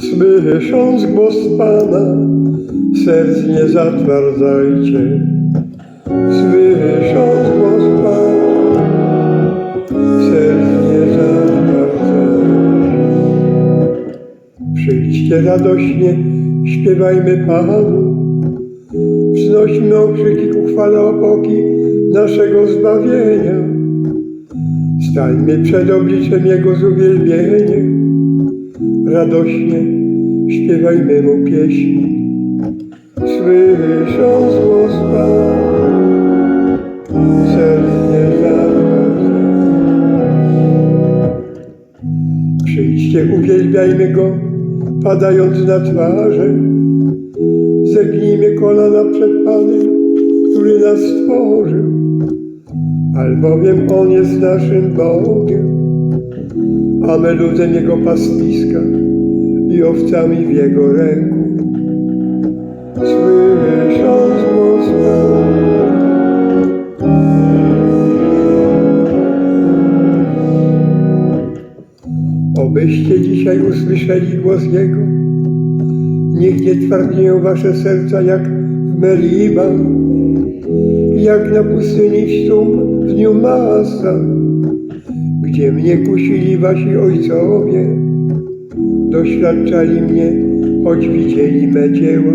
Słysząc głos Pana, serc nie zatwardzajcie. Słysząc głos Pana, serc nie zatwardzajcie. Przyjdźcie radośnie, śpiewajmy Panu. Wznośmy okrzyki ku chwale opoki naszego zbawienia. Stańmy przed obliczem Jego z uwielbieniem. Radośnie śpiewajmy Mu pieśni. Słysząc głos Pana, serc nie zawraca. Przyjdźcie, uwielbiajmy Go, padając na twarze. Zegnijmy kolana przed Panem, który nas stworzył, albowiem On jest naszym Bogiem, a my ludem Jego pastwiska i owcami w Jego ręku. Słysząc głos Obyście dzisiaj usłyszeli głos Jego. Niech nie twardnieją wasze serca jak Meriba, jak na pustyni w Stum w dniu Masa, gdzie mnie kusili wasi ojcowie, doświadczali mnie, choć widzieli me dzieła.